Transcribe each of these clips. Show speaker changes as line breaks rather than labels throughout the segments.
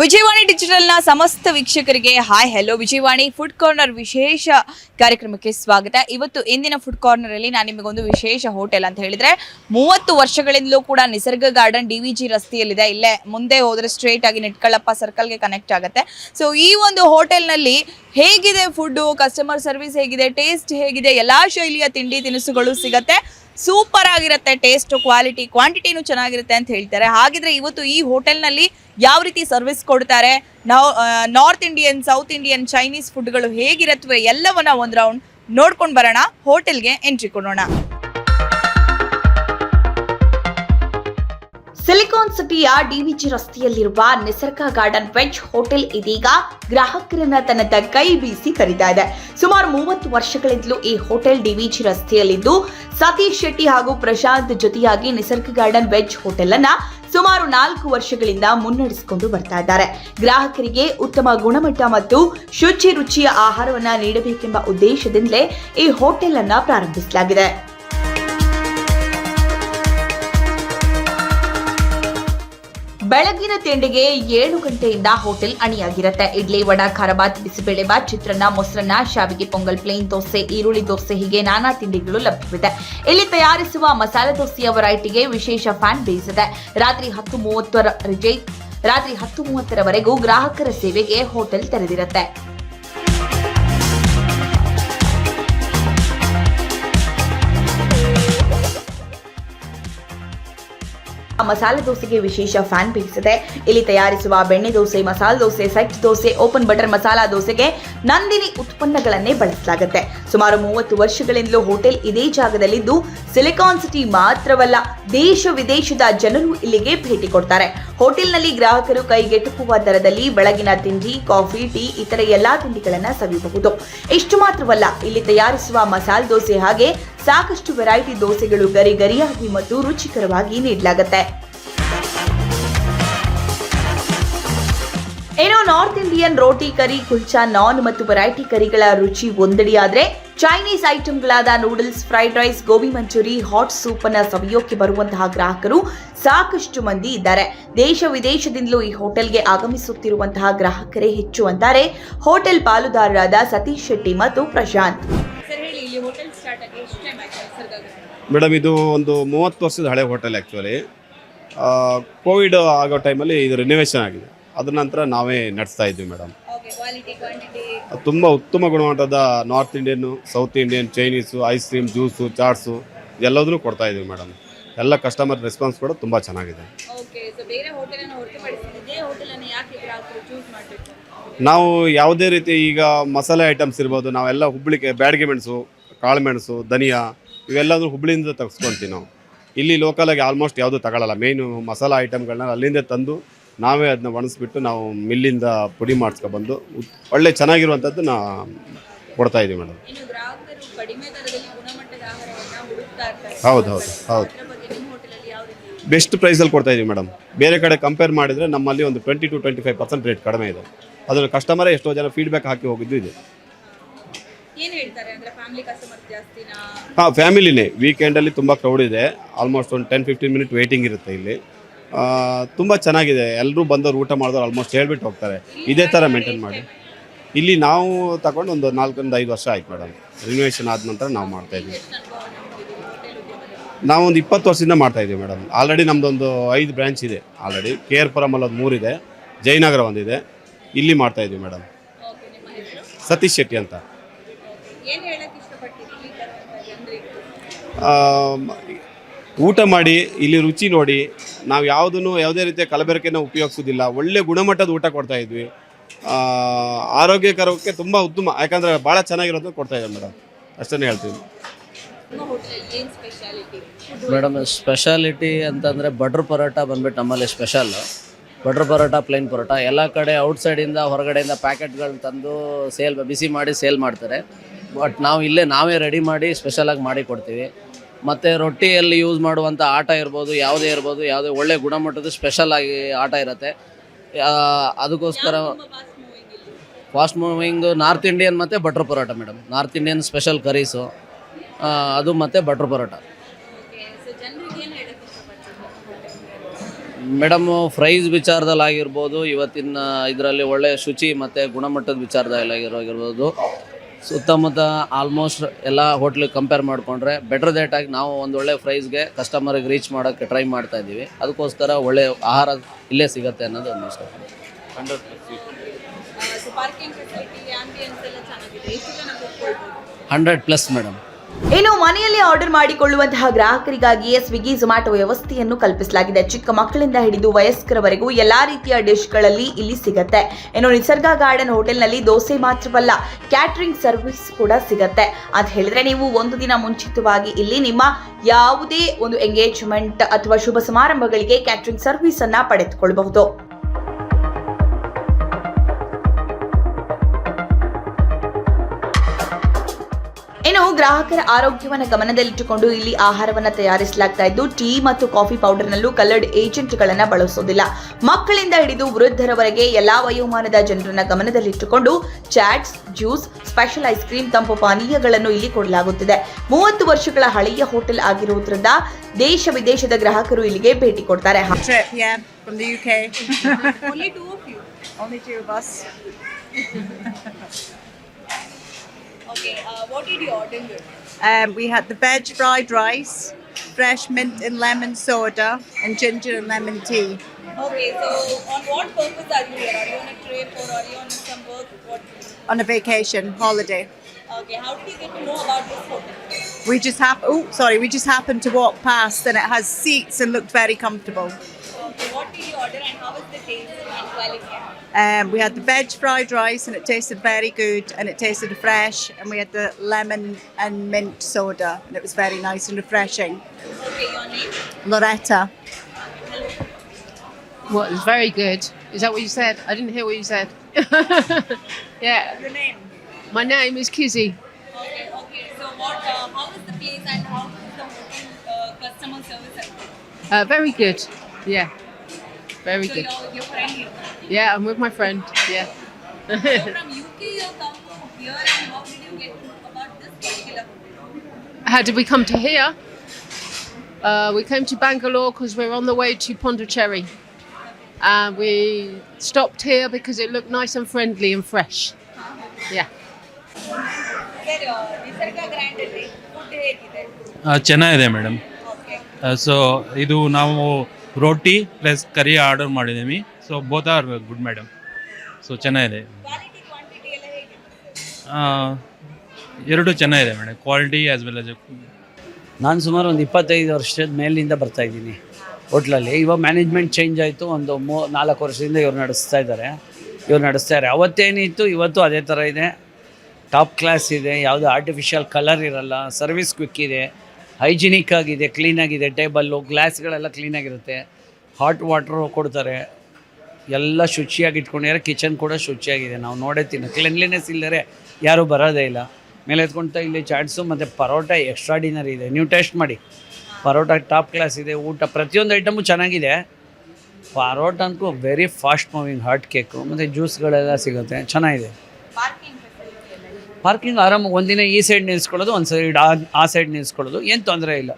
ವಿಜಯವಾಣಿ ಡಿಜಿಟಲ್ನ ಸಮಸ್ತ ವೀಕ್ಷಕರಿಗೆ hi hello Vijayavani food corner ವಿಶೇಷ ಕಾರ್ಯಕ್ರಮಕ್ಕೆ ಸ್ವಾಗತ. ಇವತ್ತು ಇಂದಿನ ಫುಡ್ ಕಾರ್ನರ್ ಅಲ್ಲಿ ನಾನು ನಿಮಗೊಂದು ವಿಶೇಷ ಹೋಟೆಲ್ ಅಂತ ಹೇಳಿದ್ರೆ, ಮೂವತ್ತು ವರ್ಷಗಳಿಂದಲೂ ಕೂಡ Nisarga garden D V G ರಸ್ತೆಯಲ್ಲಿದೆ. ಇಲ್ಲೇ ಮುಂದೆ ಹೋದ್ರೆ ಸ್ಟ್ರೇಟ್ ಆಗಿ ನಿಟ್ಕಳಪ್ಪ ಸರ್ಕಲ್ಗೆ ಕನೆಕ್ಟ್ ಆಗುತ್ತೆ. ಸೊ ಈ ಒಂದು ಹೋಟೆಲ್ನಲ್ಲಿ ಹೇಗಿದೆ ಫುಡ್ಡು ಕಸ್ಟಮರ್ ಸರ್ವಿಸ್ ಹೇಗಿದೆ ಟೇಸ್ಟ್ ಹೇಗಿದೆ, ಎಲ್ಲಾ ಶೈಲಿಯ ತಿಂಡಿ ತಿನಿಸುಗಳು ಸಿಗತ್ತೆ. ಸೂಪರ್ ಆಗಿರುತ್ತೆ ಟೇಸ್ಟ್ ಕ್ವಾಲಿಟಿ ಕ್ವಾಂಟಿಟಿನೂ ಚೆನ್ನಾಗಿರುತ್ತೆ ಅಂತ ಹೇಳ್ತಾರೆ. ಹಾಗಿದ್ರೆ ಇವತ್ತು ಈ ಹೋಟೆಲ್ನಲ್ಲಿ ಯಾವ ರೀತಿ ಸರ್ವಿಸ್ ಕೊಡ್ತಾರೆ? ನಾವು north Indian south Indian Chinese ಫುಡ್ಗಳು ಹೇಗಿರತ್ವೆ ಎಲ್ಲವನ್ನ ಒಂದು ರೌಂಡ್ ನೋಡ್ಕೊಂಡು ಬರೋಣ, ಹೋಟೆಲ್ಗೆ ಎಂಟ್ರಿ ಕೊಡೋಣ. ಸಿಲಿಕಾನ್ ಸಿಟಿಯ ಡಿವಿಜಿ ರಸ್ತೆಯಲ್ಲಿರುವ ನಿಸರ್ಗ ಗಾರ್ಡನ್ ವೆಜ್ ಹೋಟೆಲ್ ಇದೀಗ ಗ್ರಾಹಕರನ್ನ ತನ್ನ ಕೈ ಬೀಸಿ ಕರೀತಾ ಇದೆ. ಸುಮಾರು ಮೂವತ್ತು ವರ್ಷಗಳಿಂದಲೂ ಈ ಹೋಟೆಲ್ ಡಿವಿಜಿ ರಸ್ತೆಯಲ್ಲಿದ್ದು, ಸತೀಶ್ ಶೆಟ್ಟಿ ಹಾಗೂ ಪ್ರಶಾಂತ್ ಜೊತೆಯಾಗಿ ನಿಸರ್ಗ ಗಾರ್ಡನ್ ವೆಜ್ ಹೋಟೆಲ್ ಅನ್ನ ಸುಮಾರು ನಾಲ್ಕು ವರ್ಷಗಳಿಂದ ಮುನ್ನಡೆಸಿಕೊಂಡು ಬರ್ತಾ ಇದ್ದಾರೆ. ಗ್ರಾಹಕರಿಗೆ ಉತ್ತಮ ಗುಣಮಟ್ಟ ಮತ್ತು ಶುಚಿ ರುಚಿಯ ಆಹಾರವನ್ನ ನೀಡಬೇಕೆಂಬ ಉದ್ದೇಶದಿಂದಲೇ ಈ ಹೋಟೆಲ್ ಅನ್ನ ಪ್ರಾರಂಭಿಸಲಾಗಿದೆ. ಬೆಳಗಿನ ತಿಂಡಿಗೆ ಏಳು ಗಂಟೆಯಿಂದ ಹೋಟೆಲ್ ಅಣಿಯಾಗಿರುತ್ತೆ. ಇಡ್ಲಿ ವಡ, ಖಾರಬಾತ್, ಬಿಸಿಬೇಳೆಬಾತ್, ಚಿತ್ರಾನ್ನ, ಮೊಸರನ್ನ, ಶಾವಿಗೆ ಪೊಂಗಲ್, ಪ್ಲೇನ್ ದೋಸೆ, ಈರುಳ್ಳಿ ದೋಸೆ, ಹೀಗೆ ನಾನಾ ತಿಂಡಿಗಳು ಲಭ್ಯವಿದೆ. ಇಲ್ಲಿ ತಯಾರಿಸುವ ಮಸಾಲೆ ದೋಸೆಯ ವೆರೈಟಿಗೆ ವಿಶೇಷ ಫ್ಯಾನ್ ಬೇಸ್ ಇದೆ. ರಾತ್ರಿ ಹತ್ತು ಮೂವತ್ತರ ರಾತ್ರಿ ಹತ್ತು ಮೂವತ್ತರವರೆಗೂ ಗ್ರಾಹಕರ ಸೇವೆಗೆ ಹೋಟೆಲ್ ತೆರೆದಿರುತ್ತೆ. ಮಸಾಲೆ ದೋಸೆಗೆ ವಿಶೇಷ ಫ್ಯಾನ್ ಬೇಸ್ ಇದೆ. ಇಲ್ಲಿ ತಯಾರಿಸುವ ಬೆಣ್ಣೆ dosa, masala dosa set dosa open butter masala ದೋಸೆಗೆ ನಂದಿನಿ ಉತ್ಪನ್ನಗಳನ್ನೇ ಬಳಸಲಾಗುತ್ತೆ. ಸುಮಾರು ಮೂವತ್ತು ವರ್ಷಗಳಿಂದಲೂ ಹೋಟೆಲ್ ಇದೇ ಜಾಗದಲ್ಲಿದ್ದು ಸಿಲಿಕಾನ್ ಸಿಟಿ ಮಾತ್ರವಲ್ಲ, ದೇಶ ವಿದೇಶದ ಜನರು ಇಲ್ಲಿಗೆ ಭೇಟಿ ಕೊಡ್ತಾರೆ. ಹೋಟೆಲ್ನಲ್ಲಿ ಗ್ರಾಹಕರು ಕೈಗೆಟುಕುವ ದರದಲ್ಲಿ ಬೆಳಗಿನ ತಿಂಡಿ, ಕಾಫಿ, ಟೀ, ಇತರ ಎಲ್ಲಾ ತಿಂಡಿಗಳನ್ನು ಸವಿಯಬಹುದು. ಇಷ್ಟು ಮಾತ್ರವಲ್ಲ, ಇಲ್ಲಿ ತಯಾರಿಸುವ ಮಸಾಲೆ ದೋಸೆ ಹಾಗೆ ಸಾಕಷ್ಟು ವೆರೈಟಿ ದೋಸೆಗಳು ಗರಿ ಗರಿಯಾಗಿ ಮತ್ತು ರುಚಿಕರವಾಗಿ ನೀಡಲಾಗುತ್ತೆ. ಏನೋ north Indian roti curry kulcha naan ಮತ್ತು ವೆರೈಟಿ ಕರಿಗಳ ರುಚಿ ಒಂದಡಿಯಾದ್ರೆ Chinese ಐಟಂಗಳಾದ noodles fried rice gobi Manchurian hot soup ಅನ್ನ ಸವಿಯೋಕೆ ಬರುವಂತಹ ಗ್ರಾಹಕರು ಸಾಕಷ್ಟು ಮಂದಿ ಇದ್ದಾರೆ. ದೇಶ ವಿದೇಶದಿಂದಲೂ ಈ ಹೋಟೆಲ್ಗೆ ಆಗಮಿಸುತ್ತಿರುವಂತಹ ಗ್ರಾಹಕರೇ ಹೆಚ್ಚು ಅಂತಾರೆ. ಹೋಟೆಲ್ ಪಾಲುದಾರರಾದ ಸತೀಶ್ ಶೆಟ್ಟಿ ಮತ್ತು ಪ್ರಶಾಂತ್.
ಮೇಡಮ್ ಇದು ಒಂದು ಮೂವತ್ತು ವರ್ಷದ ಹಳೆ ಹೋಟೆಲ್ ಆ್ಯಕ್ಚುಲಿ ಕೋವಿಡ್ ಆಗೋ ಟೈಮಲ್ಲಿ ಇದು ರಿನೋವೇಷನ್ ಆಗಿದೆ. ಅದರ ನಂತರ ನಾವೇ ನಡೆಸ್ತಾ ಇದ್ವಿ ಮೇಡಮ್. ತುಂಬ ಉತ್ತಮ ಗುಣಮಟ್ಟದ north Indian south Indian Chinese ice cream juice chats ಎಲ್ಲದನ್ನು ಕೊಡ್ತಾ ಇದ್ದೀವಿ ಮೇಡಮ್ ಎಲ್ಲ ಕಸ್ಟಮರ್ ರೆಸ್ಪಾನ್ಸ್ ಕೂಡ ತುಂಬ ಚೆನ್ನಾಗಿದೆ. ನಾವು ಯಾವುದೇ ರೀತಿ ಈಗ ಮಸಾಲೆ ಐಟಮ್ಸ್ ಇರ್ಬೋದು ನಾವೆಲ್ಲ ಹುಬ್ಳಿಗೆ ಬ್ಯಾಡ್ಗೆ ಮೆಣಸು ಕಾಳು ಮೆಣಸು ಧನಿಯಾ ಇವೆಲ್ಲದೂ ಹುಬ್ಬಳ್ಳಿಯಿಂದ ತೆಗೆಸ್ಕೊಂತೀವಿ ನಾವು. ಇಲ್ಲಿ ಲೋಕಲಾಗಿ ಆಲ್ಮೋಸ್ಟ್ ಯಾವುದೂ ತಗೊಳ್ಳಲ್ಲ ಮೇಯ್ನು ಮಸಾಲ ಐಟಮ್ಗಳನ್ನ ಅಲ್ಲಿಂದ ತಂದು ನಾವೇ ಅದನ್ನ ಒಣಗಿಸ್ಬಿಟ್ಟು ನಾವು ಮಿಲ್ಲಿಂದ ಪುಡಿ ಮಾಡಿಸ್ಕೊಬಂದು ಬಂದು ಒಳ್ಳೆ ಚೆನ್ನಾಗಿರುವಂಥದ್ದು ನಾ ಕೊಡ್ತಾ ಇದ್ದೀವಿ ಮೇಡಮ್. ಹೌದು ಹೌದು ಹೌದು. ಬೆಸ್ಟ್ ಪ್ರೈಸಲ್ಲಿ ಕೊಡ್ತಾ ಇದೀವಿ ಮೇಡಮ್. ಬೇರೆ ಕಡೆ ಕಂಪೇರ್ ಮಾಡಿದರೆ ನಮ್ಮಲ್ಲಿ ಒಂದು twenty two twenty five percent rate ಕಡಿಮೆ ಇದೆ. ಅದರ ಕಸ್ಟಮರೇ ಎಷ್ಟೋ ಜನ ಫೀಡ್ಬ್ಯಾಕ್ ಹಾಕಿ ಹೋಗಿದ್ದು ಇದೆ. ಹಾಂ. ಫ್ಯಾಮಿಲಿನೇ ವೀಕೆಂಡಲ್ಲಿ ತುಂಬ ಕ್ರೌಡ್ ಇದೆ. ಆಲ್ಮೋಸ್ಟ್ ಒಂದು ಟೆನ್ ಫಿಫ್ಟೀನ್ ಮಿನಿಟ್ ವೇಟಿಂಗ್ ಇರುತ್ತೆ ಇಲ್ಲಿ. ತುಂಬ ಚೆನ್ನಾಗಿದೆ. ಎಲ್ಲರೂ ಬಂದವರು ಊಟ ಮಾಡಿದವ್ರು ಆಲ್ಮೋಸ್ಟ್ ಹೇಳ್ಬಿಟ್ಟು ಹೋಗ್ತಾರೆ. ಇದೇ ಥರ ಮೇಂಟೈನ್ ಮಾಡಿ. ಇಲ್ಲಿ ನಾವು ತಗೊಂಡು ಒಂದು ನಾಲ್ಕರಿಂದ ಐದು ವರ್ಷ ಆಯ್ತು ಮೇಡಮ್ ರಿನೋವೇಷನ್ ಆದ ನಂತರ ನಾವು ಮಾಡ್ತಾ ನಾವೊಂದು ನಾವು ಒಂದು ಇಪ್ಪತ್ತು ವರ್ಷದಿಂದ ಮಾಡ್ತಾ ಇದ್ದೀವಿ ಮೇಡಮ್ ಆಲ್ರೆಡಿ ನಮ್ಮದೊಂದು ಐದು ಬ್ರ್ಯಾಂಚ್ ಇದೆ ಆಲ್ರೆಡಿ ಕೆ ಆರ್ ಪುರಮಲ್ಲಿ ಒಂದು ಮೂರಿದೆ. ಜಯನಗರ ಒಂದಿದೆ. ಇಲ್ಲಿ ಮಾಡ್ತಾ ಇದ್ದೀವಿ ಮೇಡಮ್ ಸತೀಶ್ ಶೆಟ್ಟಿ ಅಂತ. ಊಟ ಮಾಡಿ ಇಲ್ಲಿ ರುಚಿ ನೋಡಿ ನಾವು ಯಾವುದನ್ನು ಯಾವುದೇ ರೀತಿಯ ಕಲಬೆರಕೆನ ಉಪಯೋಗಿಸೋದಿಲ್ಲ. ಒಳ್ಳೆ ಗುಣಮಟ್ಟದ ಊಟ ಕೊಡ್ತಾ ಇದ್ವಿ. ಆ, ಆರೋಗ್ಯಕರಕ್ಕೆ ತುಂಬ ಉತ್ತಮ ಯಾಕಂದರೆ ಭಾಳ ಚೆನ್ನಾಗಿರೋದು ಕೊಡ್ತಾ ಇದ್ದಾರೆ ಮೇಡಮ್. ಅಷ್ಟನ್ನೇ ಹೇಳ್ತೀವಿ
ಮೇಡಮ್ ಸ್ಪೆಷಾಲಿಟಿ ಅಂತಂದರೆ ಬಟ್ರ್ ಪರೋಟ ಬಂದ್ಬಿಟ್ಟು ನಮ್ಮಲ್ಲಿ special butter parotta plain parotta. ಎಲ್ಲ ಕಡೆ ಔಟ್ಸೈಡಿಂದ ಹೊರಗಡೆಯಿಂದ ಪ್ಯಾಕೆಟ್ಗಳು ತಂದು ಸೇಲ್ ಬಿಸಿ ಮಾಡಿ ಸೇಲ್ ಮಾಡ್ತಾರೆ. ಬಟ್ ನಾವು ಇಲ್ಲೇ ನಾವೇ ರೆಡಿ ಮಾಡಿ ಸ್ಪೆಷಲಾಗಿ ಮಾಡಿ ಕೊಡ್ತೀವಿ. ಮತ್ತು ರೊಟ್ಟಿಯಲ್ಲಿ ಯೂಸ್ ಮಾಡುವಂಥ ಆಟ ಇರ್ಬೋದು ಯಾವುದೇ ಇರ್ಬೋದು ಯಾವುದೇ ಒಳ್ಳೆ ಗುಣಮಟ್ಟದ ಸ್ಪೆಷಲ್ ಆಗಿ ಆಟ ಇರುತ್ತೆ. ಅದಕ್ಕೋಸ್ಕರ ಫಾಸ್ಟ್ ಮೂವಿಂಗ್ ನಾರ್ತ್ ಇಂಡಿಯನ್ ಮತ್ತು butter parotta madam north Indian special curries ಅದು ಮತ್ತು ಬಟ್ರ್ ಪರೋಟ. ಮೇಡಮ್ ಫ್ರೈಸ್ ವಿಚಾರದಲ್ಲಿ ಆಗಿರ್ಬೋದು ಇವತ್ತಿನ ಇದರಲ್ಲಿ ಒಳ್ಳೆಯ ಶುಚಿ ಮತ್ತು ಗುಣಮಟ್ಟದ ವಿಚಾರದಲ್ಲಿ ಆಗಿರ್ಬೋದು ಸುತ್ತಮುತ್ತ ಆಲ್ಮೋಸ್ಟ್ ಎಲ್ಲ ಹೋಟ್ಲಿಗೆ ಕಂಪೇರ್ ಮಾಡಿಕೊಂಡ್ರೆ ಬೆಟರ್ ದೇಟ್ ಆಗಿ ನಾವು ಒಂದು ಒಳ್ಳೆ ಪ್ರೈಸ್ಗೆ ಕಸ್ಟಮರಿಗೆ ರೀಚ್ ಮಾಡೋಕ್ಕೆ ಟ್ರೈ ಮಾಡ್ತಾ ಇದ್ದೀವಿ. ಅದಕ್ಕೋಸ್ಕರ ಒಳ್ಳೆ ಆಹಾರ ಇಲ್ಲೇ ಸಿಗುತ್ತೆ ಅನ್ನೋದು ಒಂದು ಇಷ್ಟ. ಹಂಡ್ರೆಡ್ ಪ್ಲಸ್ ಮೇಡಮ್
ಇನ್ನು ಮನೆಯಲ್ಲಿ ಆರ್ಡರ್ ಮಾಡಿಕೊಳ್ಳುವಂತಹ ಗ್ರಾಹಕರಿಗಾಗಿಯೇ ಸ್ವಿಗ್ಗಿ ಝೊಮ್ಯಾಟೊ ವ್ಯವಸ್ಥೆಯನ್ನು ಕಲ್ಪಿಸಲಾಗಿದೆ. ಚಿಕ್ಕ ಮಕ್ಕಳಿಂದ ಹಿಡಿದು ವಯಸ್ಕರವರೆಗೂ ಎಲ್ಲಾ ರೀತಿಯ ಡಿಶ್ಗಳಲ್ಲಿ ಇಲ್ಲಿ ಸಿಗತ್ತೆ. ಇನ್ನು ನಿಸರ್ಗ ಗಾರ್ಡನ್ ಹೋಟೆಲ್ನಲ್ಲಿ ದೋಸೆ ಮಾತ್ರವಲ್ಲ, ಕ್ಯಾಟರಿಂಗ್ ಸರ್ವಿಸ್ ಕೂಡ ಸಿಗುತ್ತೆ. ಅಂತ ಹೇಳಿದ್ರೆ ನೀವು ಒಂದು ದಿನ ಮುಂಚಿತವಾಗಿ ಇಲ್ಲಿ ನಿಮ್ಮ ಯಾವುದೇ ಒಂದು ಎಂಗೇಜ್ಮೆಂಟ್ ಅಥವಾ ಶುಭ ಸಮಾರಂಭಗಳಿಗೆ ಕ್ಯಾಟರಿಂಗ್ ಸರ್ವಿಸ್ ಅನ್ನ ಪಡೆದುಕೊಳ್ಳಬಹುದು ಇನ್ನು ಗ್ರಾಹಕರ ಆರೋಗ್ಯವನ್ನು ಗಮನದಲ್ಲಿಟ್ಟುಕೊಂಡು ಇಲ್ಲಿ ಆಹಾರವನ್ನು ತಯಾರಿಸಲಾಗ್ತಾ ಇದ್ದು ಟೀ ಮತ್ತು ಕಾಫಿ ಪೌಡರ್ನಲ್ಲೂ ಕಲರ್ಡ್ ಏಜೆಂಟ್ಗಳನ್ನು ಬಳಸೋದಿಲ್ಲ. ಮಕ್ಕಳಿಂದ ಹಿಡಿದು ವೃದ್ಧರವರೆಗೆ ಎಲ್ಲಾ ವಯೋಮಾನದ ಜನರನ್ನ ಗಮನದಲ್ಲಿಟ್ಟುಕೊಂಡು chats juice special ice cream ತಂಪು ಪಾನೀಯಗಳನ್ನು ಇಲ್ಲಿ ಕೊಡಲಾಗುತ್ತಿದೆ. ಮೂವತ್ತು ವರ್ಷಗಳ ಹಳೆಯ ಹೋಟೆಲ್ ಆಗಿರುವುದರಿಂದ ದೇಶ ವಿದೇಶದ ಗ್ರಾಹಕರು ಇಲ್ಲಿಗೆ ಭೇಟಿ ಕೊಡ್ತಾರೆ. Uh, what did you order?
Um, we had the veg fried rice, fresh mint and lemon soda, and ginger and lemon tea.
Okay, so on what purpose are you here? Are you on a trip or are you on some work? What?
On a vacation holiday.
Okay, how did you get to know about this hotel?
We just hap- oh sorry, we just happened to walk past and it has seats and looked very comfortable.
Okay, what did you order and how was the taste and quality?
Um, we had the veg fried rice and it tasted very good and it tasted fresh and we had the lemon and mint soda and it was very nice and refreshing.
Okay, your name?
Loretta.
What is very good. Is that what you said? I didn't hear what you said. yeah.
Your name?
My name is Kizzy.
Okay, okay. So what? Uh, how was the place and how was the hotel uh, customer service?
Uh, very good. Yeah. Very
So
good.
your, your friend here.
Yeah, I'm with my friend. Yeah.
So from UK you come here and how did you get to know about this particular hotel?
How did we come to here? Uh, we came to Bangalore because we're on the way to Pondicherry. And we stopped here because it looked nice and friendly and fresh. Yeah.
Sir, uh, Nisarga grand ಅಲ್ಲಿ food ಹೇಗಿದೆ
ಆ, ಚೆನ್ನಾಗಿದೆ madam
okay
so ಇದು ನಾವು roti plus curry order ಮಾಡಿದ್ದೀವಿ so both are good madam so ಚೆನ್ನಾಗಿದೆ.
Quality quantity ಎಲ್ಲ ಹೇಗಿದೆ
ಆ, ಎರಡು ಚೆನ್ನಾಗಿದೆ madam quality as well as
ನಾನು ಸುಮಾರು ಒಂದು ಇಪ್ಪತ್ತೈದು ವರ್ಷದ ಮೇಲಿಂದ ಬರ್ತಾ ಇದ್ದೀನಿ ಹೋಟ್ಲಲ್ಲಿ. ಇವಾಗ ಮ್ಯಾನೇಜ್ಮೆಂಟ್ ಚೇಂಜ್ ಆಯಿತು. ಒಂದು ಮೂ ನಾಲ್ಕು ವರ್ಷದಿಂದ ಇವ್ರು ನಡೆಸ್ತಾ ಇದ್ದಾರೆ. ಇವ್ರು ನಡೆಸ್ತಾ ಇದ್ದಾರೆ. ಅವತ್ತೇನಿತ್ತು ಇವತ್ತು ಅದೇ ಥರ ಇದೆ. ಟಾಪ್ ಕ್ಲಾಸ್ ಇದೆ. ಯಾವುದೇ ಆರ್ಟಿಫಿಷಿಯಲ್ ಕಲರ್ ಇರಲ್ಲ. ಸರ್ವಿಸ್ ಕ್ವಿಕ್ ಇದೆ. ಹೈಜಿನಿಕ್ ಆಗಿದೆ ಕ್ಲೀನಾಗಿದೆ ಟೇಬಲ್ಲು ಗ್ಲಾಸ್ಗಳೆಲ್ಲ ಕ್ಲೀನಾಗಿರುತ್ತೆ ಹಾಟ್ ವಾಟ್ರು ಕೊಡ್ತಾರೆ. ಎಲ್ಲ ಶುಚಿಯಾಗಿ ಇಟ್ಕೊಂಡಿದ್ದಾರೆ ಕಿಚನ್ ಕೂಡ ಶುಚಿಯಾಗಿದೆ. ನಾವು ನೋಡೇ ತಿನ್ನ. ಕ್ಲೀನ್ಲಿನೆಸ್ ಇಲ್ಲದೆ ಯಾರೂ ಬರೋದೇ ಇಲ್ಲ. ಮೇಲೆ ಎತ್ಕೊಂತ ಇಲ್ಲಿ ಚಾಟ್ಸು ಮತ್ತು ಪರೋಟ ಎಕ್ಸ್ಟ್ರಾಡಿನರಿ ಇದೆ. ನೀವು ಟೇಸ್ಟ್ ಮಾಡಿ. ಪರೋಟ ಟಾಪ್ ಕ್ಲಾಸ್ ಇದೆ, ಊಟ. ಪ್ರತಿಯೊಂದು ಐಟಮು ಚೆನ್ನಾಗಿದೆ. ಪರೋಟ ಅಂತೂ very fast moving hot cake ಮತ್ತು ಜ್ಯೂಸ್ಗಳೆಲ್ಲ ಸಿಗುತ್ತೆ. ಚೆನ್ನಾಗಿದೆ
ಪಾರ್ಕಿಂಗ್ ಫೆಸಿಲಿಟಿ ಎಲ್ಲ ಹೇಗಿದೆ
ಪಾರ್ಕಿಂಗ್ ಆರಾಮಾಗಿ ಒಂದಿನ ಈ ಸೈಡ್ ನಿಲ್ಸ್ಕೊಳ್ಳೋದು ಒಂದು ಸೈಡ್ ಆ ಆ ಸೈಡ್ ನಿಲ್ಸ್ಕೊಳ್ಳೋದು ಏನು ತೊಂದರೆ ಇಲ್ಲ.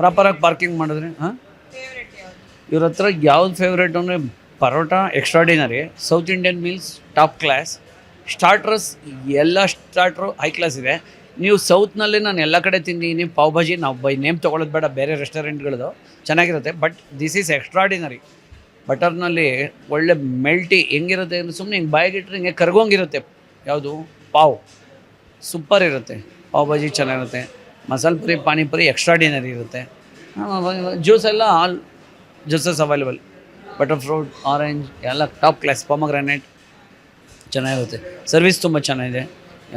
ಪ್ರಾಪರಾಗಿ ಪಾರ್ಕಿಂಗ್ ಮಾಡಿದ್ರೆ ಹಾಂ? ಇವ್ರ ಹತ್ರ ಯಾವ್ದು ಫೇವ್ರೇಟ್ ಅಂದರೆ parotta extraordinary south Indian meals top class starters ಎಲ್ಲ ಸ್ಟಾರ್ಟ್ರು ಹೈ ಕ್ಲಾಸ್ ಇದೆ. ನೀವು ಸೌತ್ನಲ್ಲಿ ನಾನು ಎಲ್ಲ ಕಡೆ ತಿಂದಿದ್ದೀನಿ ಪಾವ್ ಭಾಜಿ ನಾವು ಬೈ ನೇಮ್ ತೊಗೊಳ್ಳೋದು ಬೇಡ ಬೇರೆ ರೆಸ್ಟೋರೆಂಟ್ಗಳದು ಚೆನ್ನಾಗಿರುತ್ತೆ ಬಟ್ ದಿಸ್ ಈಸ್ ಎಕ್ಸ್ಟ್ರಾಡಿನರಿ ಬಟರ್ನಲ್ಲಿ ಒಳ್ಳೆ ಮೆಲ್ಟಿ ಹೆಂಗಿರುತ್ತೆ ಅಂದರೆ ಸುಮ್ಮನೆ ಹಿಂಗೆ ಬಾಯಿಗಿಟ್ರೆ ಹಿಂಗೆ ಕರ್ಗೋಂಗಿರುತ್ತೆ. ಯಾವುದು? ಪಾವ್ ಸೂಪರ್ ಇರುತ್ತೆ. ಪಾವ್ ಭಾಜಿ ಚೆನ್ನಾಗಿರುತ್ತೆ. ಮಸಾಲೆ ಪುರಿ ಪಾನಿಪುರಿ ಎಕ್ಸ್ಟ್ರಾಡಿನರಿ ಇರುತ್ತೆ. ಜ್ಯೂಸ್ ಎಲ್ಲ all juices available butter fruit orange ಎಲ್ಲ ಟಾಪ್ ಕ್ಲಾಸ್ ಪೊಮಗ್ರಾನೇಟ್ ಚೆನ್ನಾಗಿರುತ್ತೆ. ಸರ್ವಿಸ್ ತುಂಬ ಚೆನ್ನಾಗಿದೆ.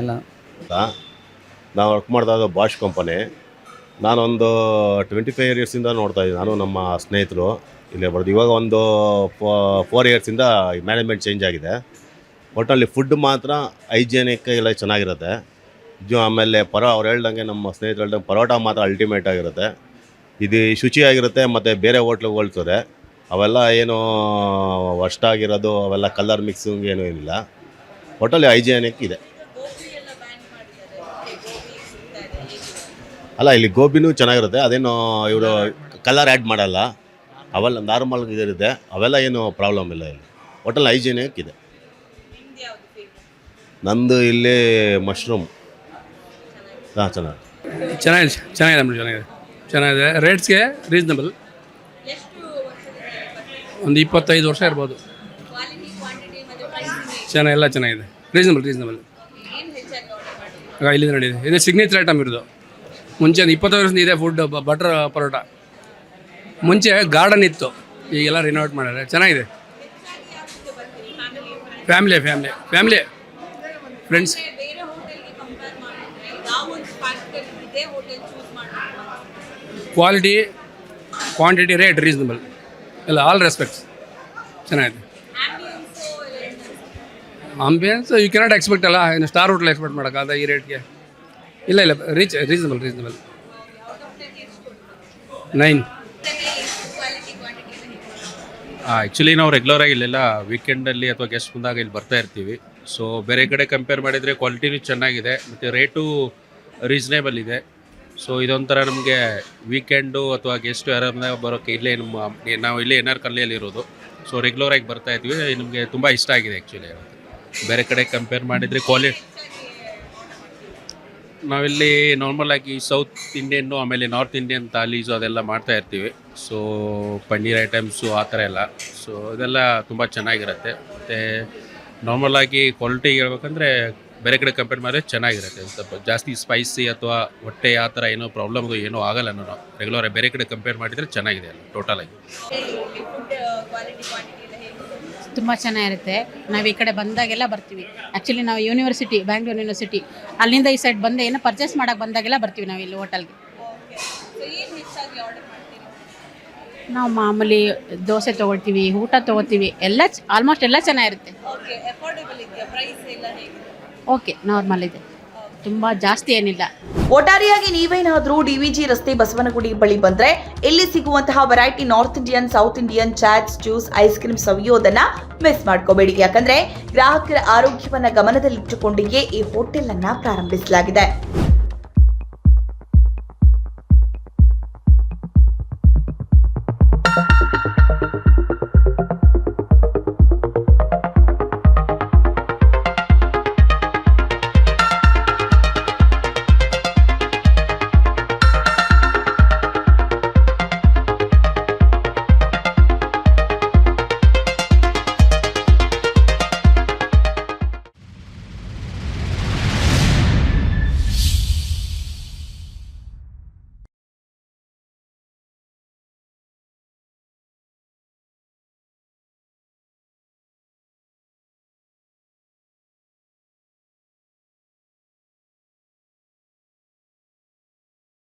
ಎಲ್ಲ.
ನಾವು ವರ್ಕ್ ಮಾಡ್ತಾ ಬಾಷ್ ಕಂಪನಿ ನಾನೊಂದು ಟ್ವೆಂಟಿ ಫೈವ್ ಇಯರ್ಸಿಂದ ನೋಡ್ತಾ ಇದ್ದೀನಿ. ನಾನು ನಮ್ಮ ಸ್ನೇಹಿತರು ಇಲ್ಲೇ ಬರೋದು. ಇವಾಗ ಒಂದು ಫೋರ್ ಇಯರ್ಸಿಂದ ಮ್ಯಾನೇಜ್ಮೆಂಟ್ ಚೇಂಜ್ ಆಗಿದೆ. ಒಟ್ಟಲ್ಲಿ ಫುಡ್ ಮಾತ್ರ ಹೈಜೆನಿಕ್ ಎಲ್ಲ ಚೆನ್ನಾಗಿರುತ್ತೆ. ಜೊ ಆಮೇಲೆ ಪರೋ ಅವ್ರು ಹೇಳ್ದಂಗೆ ನಮ್ಮ ಸ್ನೇಹಿತರು ಹೇಳ್ದಂಗೆ ಪರೋಟ ಮಾತ್ರ ಅಲ್ಟಿಮೇಟ್ ಆಗಿರುತ್ತೆ. ಇದು ಶುಚಿಯಾಗಿರುತ್ತೆ ಮತ್ತು ಬೇರೆ ಹೋಟ್ಲಿಗೆ ಹೋಲ್ಸಿದ್ರೆ ಅವೆಲ್ಲ ಏನು ಆಗಿರೋದು, ಅವೆಲ್ಲ ಕಲರ್ ಮಿಕ್ಸಿಂಗ್ ಏನೂ ಇಲ್ಲ. ಒಟ್ಟಲ್ಲಿ ಹೈಜೆನಿಕ್ ಇದೆ. ಅಲ್ಲ, ಇಲ್ಲಿ ಗೋಬಿನೂ ಚೆನ್ನಾಗಿರುತ್ತೆ. ಅದೇನು ಇವರು ಕಲರ್ ಆ್ಯಡ್ ಮಾಡಲ್ಲ. ಅವೆಲ್ಲ ನಾರ್ಮಲ್ ಇದಿರುತ್ತೆ. ಅವೆಲ್ಲ ಏನು ಪ್ರಾಬ್ಲಮ್ ಇಲ್ಲ ಇಲ್ಲಿ. ಒಟ್ಟಲ್ಲಿ ಹೈಜಿನಿಕ್ ಇದೆ. ನಂದು ಇಲ್ಲಿ ಮಶ್ರೂಮ್. ಹಾಂ ಚೆನ್ನಾಗಿ
ಚೆನ್ನಾಗಿದೆ ಚೆನ್ನಾಗಿದೆ ಮೇಡಮ್ ಚೆನ್ನಾಗಿದೆ. ಚೆನ್ನಾಗಿದೆ. ರೇಟ್ಸ್ಗೆ ರೀಸ್ನಬಲ್ ಒಂದು ಇಪ್ಪತ್ತೈದು ವರ್ಷ ಇರ್ಬೋದು. ಚೆನ್ನಾಗಿ, ಎಲ್ಲ ಚೆನ್ನಾಗಿದೆ. ರೀಸನಬಲ್ ರೀಸನಬಲ್ ಇಲ್ಲಿ ನಡೆಯಿದೆ ಇದು ಸಿಗ್ನೇಚರ್ ಐಟಮ್ ಇರೋದು. ಮುಂಚೆ ಒಂದು ಇಪ್ಪತ್ತೈದು ವರ್ಷದಿಂದ ಇದೆ ಫುಡ್ ಬಟರ್ ಪರೋಟ. ಮುಂಚೆ ಗಾರ್ಡನ್ ಇತ್ತು. ಈಗೆಲ್ಲ ರಿನೋವೇಟ್ ಮಾಡಿದ್ರೆ ಚೆನ್ನಾಗಿದೆ. Family family family friends quality quantity rate reasonable ಎಲ್ಲ ಆಲ್ ರೆಸ್ಪೆಕ್ಟ್ಸ್ ಚೆನ್ನಾಗಿದೆ. ಆಂಬಿಯನ್ಸ್ ಯು ಕೆನಾಟ್ ಎಕ್ಸ್ಪೆಕ್ಟ್ ಅಲ್ಲ ಇನ್ನು ಸ್ಟಾರ್ ಹೋಟ್ಲ್ ಎಕ್ಸ್ಪೆಕ್ಟ್ ಮಾಡೋಕ್ಕಾದ ಈ ರೇಟ್ಗೆ ಇಲ್ಲ ಇಲ್ಲ reach reasonable reasonable nine
actually ನಾವು ರೆಗ್ಯುಲರಾಗಿ ಇಲ್ಲೆಲ್ಲ ವೀಕೆಂಡಲ್ಲಿ ಅಥವಾ ಗೆಸ್ಟ್ ಬಂದಾಗ ಇಲ್ಲಿ ಬರ್ತಾ ಇರ್ತೀವಿ. ಸೊ ಬೇರೆ ಕಡೆ ಕಂಪೇರ್ ಮಾಡಿದರೆ ಕ್ವಾಲಿಟಿನೂ ಚೆನ್ನಾಗಿದೆ, ಮತ್ತು ರೇಟು ರೀಸನೇಬಲ್ ಇದೆ. ಸೊ ಇದೊಂಥರ ನಮಗೆ ವೀಕೆಂಡು ಅಥವಾ ಗೆಸ್ಟು ಯಾರನ್ನ ಬರೋಕ್ಕೆ ಇಲ್ಲೇ ನಮ್ಮ, ನಾವು ಇಲ್ಲೇ ಎನ್ ಆರ್ ಸೊ ರೆಗ್ಯುಲರಾಗಿ ಬರ್ತಾ ಇದ್ವಿ. ನಿಮಗೆ ತುಂಬ ಇಷ್ಟ ಆಗಿದೆ ಆ್ಯಕ್ಚುಲಿ ಬೇರೆ ಕಡೆ ಕಂಪೇರ್ ಮಾಡಿದರೆ ಕ್ವಾಲಿಟಿ ನಾವಿಲ್ಲಿ ನಾರ್ಮಲ್ ಆಗಿ ಸೌತ್ ಇಂಡಿಯನ್ನು ಆಮೇಲೆ ನಾರ್ತ್ ಇಂಡಿಯನ್ ಥಾಲೀಸು ಅದೆಲ್ಲ ಮಾಡ್ತಾ ಇರ್ತೀವಿ. ಸೊ ಪನ್ನೀರ್ ಐಟಮ್ಸು ಆ ಥರ ಎಲ್ಲ. ಸೊ ಇದೆಲ್ಲ ತುಂಬ ಚೆನ್ನಾಗಿರುತ್ತೆ. ಮತ್ತು ನಾರ್ಮಲ್ ಆಗಿ ಕ್ವಾಲಿಟಿ ಹೇಳ್ಬೇಕಂದ್ರೆ ಬೇರೆ ಕಡೆ ಕಂಪೇರ್ ಮಾಡಿದ್ರೆ ಚೆನ್ನಾಗಿರುತ್ತೆ. ಸ್ವಲ್ಪ ಜಾಸ್ತಿ ಸ್ಪೈಸಿ ಅಥವಾ ಹೊಟ್ಟೆ ಆ ಥರ ಏನೋ ಪ್ರಾಬ್ಲಮ್ ಏನೂ ಆಗಲ್ಲ ನಾನು ರೆಗ್ಯುಲರ್ ಬೇರೆ ಕಡೆ ಕಂಪೇರ್ ಮಾಡಿದರೆ ಚೆನ್ನಾಗಿದೆ ಅಲ್ಲ ಟೋಟಲಾಗಿ
ತುಂಬ ಚೆನ್ನಾಗಿರುತ್ತೆ. ನಾವು ಈ ಕಡೆ ಬಂದಾಗೆಲ್ಲ ಬರ್ತೀವಿ. ಆ್ಯಕ್ಚುಲಿ ನಾವು ಯೂನಿವರ್ಸಿಟಿ ಬ್ಯಾಂಗ್ಳೂರ್ ಯೂನಿವರ್ಸಿಟಿ ಅಲ್ಲಿಂದ ಈ ಸೈಡ್ ಬಂದು ಏನೋ ಪರ್ಚೇಸ್ ಮಾಡೋಕೆ ಬಂದಾಗೆಲ್ಲ ಬರ್ತೀವಿ ನಾವು ಇಲ್ಲಿ ಹೋಟೆಲ್ಗೆ ನಾವು ಮಾಮೂಲಿ ದೋಸೆ ತೊಗೊಳ್ತೀವಿ ಊಟ ತಗೋತೀವಿ ಎಲ್ಲ ಆಲ್ಮೋಸ್ಟ್ ಎಲ್ಲ ಚೆನ್ನಾಗಿರುತ್ತೆ. ಓಕೆ ನಾರ್ಮಲ್ ಇದೆ. ತುಂಬ ಜಾಸ್ತಿ ಏನಿಲ್ಲ.
ಒಟ್ಟಾರೆಯಾಗಿ ವಿ ಜಿ ರಸ್ತೆ ಬಸವನಗುಡಿ ಬಳಿ ಬಂದ್ರೆ ಇಲ್ಲಿ ಸಿಗುವಂತಹ variety north Indian south Indian chats juice ice cream ಸವಿಯೋದನ್ನ miss ಮಾಡ್ಕೋಬೇಡಿ. ಯಾಕಂದ್ರೆ ಗ್ರಾಹಕರ ಆರೋಗ್ಯವನ್ನ ಗಮನದಲ್ಲಿಟ್ಟುಕೊಂಡಿಯೇ ಈ ಹೋಟೆಲ್ ಅನ್ನ ಪ್ರಾರಂಭಿಸಲಾಗಿದೆ.